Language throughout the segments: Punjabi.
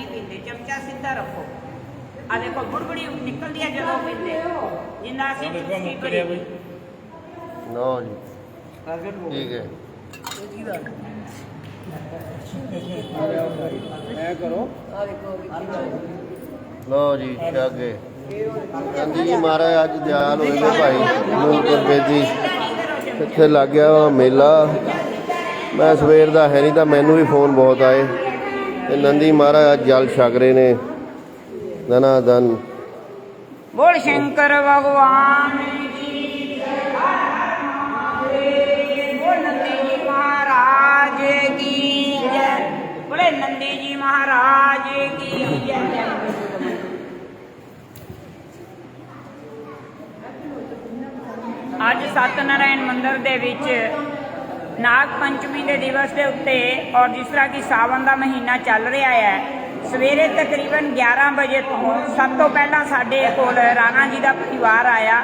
ਨਹੀਂ ਪੀਂਦੇ ਚਮਚਾ ਸਿੱਧਾ ਰੱਖੋ। ਆ ਦੇਖੋ ਬੁੜਬੁੜੀ ਨਿਕਲਦੀ ਹੈ ਜਦੋਂ ਪੀਂਦੇ ਜਿੰਨਾ ਅਸੀਂ ਦੇਖੋ ਚੁਸਕੀ ਮੁੱਕ ਬਈ ਲਓ ਜੀ। ਠੀਕ ਹੈ। ਮੈਂ ਕਰੋ। ਲਓ ਜੀ ਛਾਗੇ ਕਹਿੰਦੀ ਜੀ ਮਹਾਰਾਜ ਅੱਜ ਦਿਆਲ ਹੋਏ ਨੇ ਭਾਈ। ਨੂਰਪੁਰ ਬੇਦੀ ਇੱਥੇ ਲੱਗ ਗਿਆ ਵਾ ਮੇਲਾ। ਮੈਂ ਸਵੇਰ ਦਾ ਹੈ ਨਹੀਂ ਤਾਂ ਮੈਨੂੰ ਵੀ ਫੋਨ ਬਹੁਤ ਆਏ। ਤੇ ਨੰਦੀ ਮਹਾਰਾਜ ਜਲ ਛਕ ਨੇ। ਦਨਾ ਦਨ। ਬੋਲ ਸ਼ੰਕਰ ਭਗਵਾਨ ਅੱਜ ਸਤਨਾਰਾਇਣ ਮੰਦਿਰ ਦੇ ਵਿੱਚ ਨਾਗ ਪੰਚਮੀ ਦੇ ਦਿਵਸ ਦੇ ਉੱਤੇ ਔਰ ਜਿਸ ਤਰ੍ਹਾਂ ਕਿ ਸਾਵਣ ਦਾ ਮਹੀਨਾ ਚੱਲ ਰਿਹਾ ਹੈ, ਸਵੇਰੇ ਤਕਰੀਬਨ 11 ਵਜੇ ਤੋਂ ਸਭ ਤੋਂ ਪਹਿਲਾਂ ਸਾਡੇ ਕੋਲ ਰਾਣਾ ਜੀ ਦਾ ਪਰਿਵਾਰ ਆਇਆ।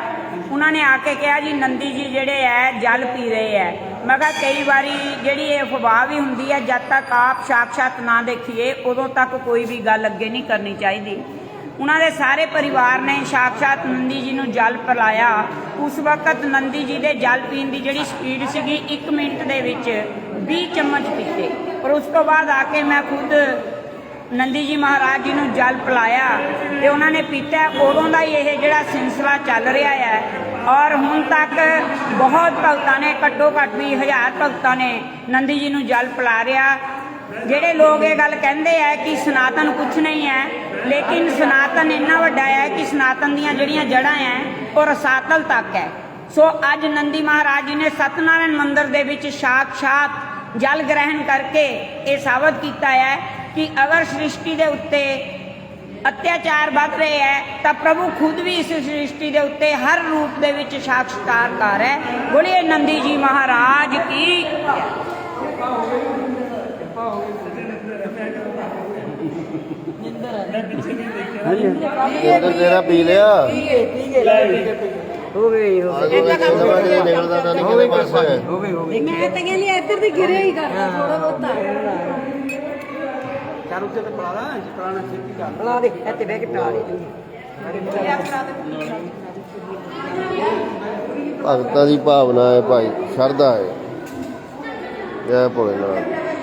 ਉਹਨਾਂ ਨੇ ਆ ਕੇ ਕਿਹਾ, ਜੀ ਨੰਦੀ ਜੀ ਜਿਹੜੇ ਹੈ, ਜਲ ਪੀ ਰਹੇ ਹੈ। ਮੈਂ ਕਿਹਾ, ਕਈ ਵਾਰੀ ਜਿਹੜੀ ਇਹ ਅਫਵਾਹ ਵੀ ਹੁੰਦੀ ਹੈ, ਜਦ ਤੱਕ ਆਪ ਸਾਕਸ਼ਾਤ ਨਾ ਦੇਖੀਏ, ਉਦੋਂ ਤੱਕ ਕੋਈ ਵੀ ਗੱਲ ਅੱਗੇ ਨਹੀਂ ਕਰਨੀ ਚਾਹੀਦੀ। ਉਹਨਾਂ ਦੇ ਸਾਰੇ ਪਰਿਵਾਰ ਨੇ ਸਾਕਸ਼ਾਤ ਨੰਦੀ ਜੀ ਨੂੰ ਜਲ ਪਿਲਾਇਆ। ਉਸ ਵਕਤ ਨੰਦੀ ਜੀ ਦੇ ਜਲ ਪੀਣ ਦੀ ਜਿਹੜੀ ਸਪੀਡ ਸੀਗੀ 1 ਮਿੰਟ ਦੇ ਵਿੱਚ 20 ਚਮਚ ਪੀਤੇ। ਪਰ ਉਸ ਤੋਂ ਬਾਅਦ ਆ ਕੇ ਮੈਂ ਖੁਦ ਨੰਦੀ ਜੀ ਮਹਾਰਾਜ ਜੀ ਨੂੰ ਜਲ ਪਿਲਾਇਆ ਤੇ ਉਹਨਾਂ ਨੇ ਪੀਤਾ। ਉਦੋਂ ਦਾ ਹੀ ਇਹ ਜਿਹੜਾ ਸਿਲਸਿਲਾ ਚੱਲ ਰਿਹਾ ਹੈ ਔਰ ਹੁਣ ਤੱਕ ਬਹੁਤ ਭਗਤਾਂ ਨੇ, ਘੱਟੋ ਘੱਟ ਵੀ ਹਜ਼ਾਰ ਭਗਤਾਂ ਨੇ ਨੰਦੀ ਜੀ ਨੂੰ ਜਲ ਪਿਲਾ ਰਿਹਾ। ਜਿਹੜੇ ਲੋਕ ਇਹ ਗੱਲ ਕਹਿੰਦੇ ਆ ਕਿ ਸਨਾਤਨ ਕੁਝ ਨਹੀਂ ਹੈ ਲੇਕਿਨ ਸਨਾਤਨ ਇੰਨਾ ਵੱਡਾ ਹੈ ਕਿ ਸਨਾਤਨ ਦੀਆਂ ਜਿਹੜੀਆਂ ਜੜ੍ਹਾਂ ਹੈ ਉਹ ਰਸਾਤਲ ਤੱਕ ਹੈ ਸੋ ਅੱਜ ਨੰਦੀ ਮਹਾਰਾਜ ਜੀ ਨੇ ਸਤਨਾਰਾਇਣ ਮੰਦਿਰ ਦੇ ਵਿੱਚ ਸਾਖਸ਼ਾਤ ਜਲ ਗ੍ਰਹਿਣ ਕਰਕੇ ਇਹ ਸਾਬਤ ਕੀਤਾ ਹੈ ਕਿ ਅਗਰ ਸ੍ਰਿਸ਼ਟੀ ਦੇ ਉੱਤੇ ਅਤਿਆਚਾਰ ਵੱਧ ਰਹੇ ਹੈ ਤਾਂ ਪ੍ਰਭੂ ਖੁਦ ਵੀ ਇਸ ਸ੍ਰਿਸ਼ਟੀ ਦੇ ਉੱਤੇ ਹਰ ਰੂਪ ਦੇ ਵਿੱਚ ਸਾਖਸ਼ਾਤਕਾਰ ਹੈ ਬੋਲੀਏ ਨੰਦੀ ਜੀ ਮਹਾਰਾਜ ਕੀ। ਜਿੰਦਰ ਤੇਰਾ ਪੀ ਲਿਆ। ਹੋ ਗਈ ਹੋ ਕਿਤੇ ਨਿਕਲਦਾ ਤਾਂ ਨਹੀਂ ਕਿਤੇ ਪਾਸੇ। ਗਈ ਮੈਂ ਤਾਂ ਕਹਿੰਦੀ ਇੱਧਰ ਤੇ ਗਿਰੇ ਹੀ ਕਰਦਾ ਥੋੜਾ ਬਹੁਤਾ। ਚਾਰ ਉੱਤੇ ਤੇ ਪੜਾ ਲਾ ਪੁਰਾਣਾ ਛੇਤੀ ਕਰ ਬਣਾ ਦੇ ਇੱਥੇ ਬਹਿ ਕੇ ਪਾ ਦੇ। ਭਗਤਾਂ ਦੀ ਭਾਵਨਾ ਹੈ ਭਾਈ ਸ਼ਰਧਾ ਹੈ। ਜੈ ਭੋਲੇਨਾਥ।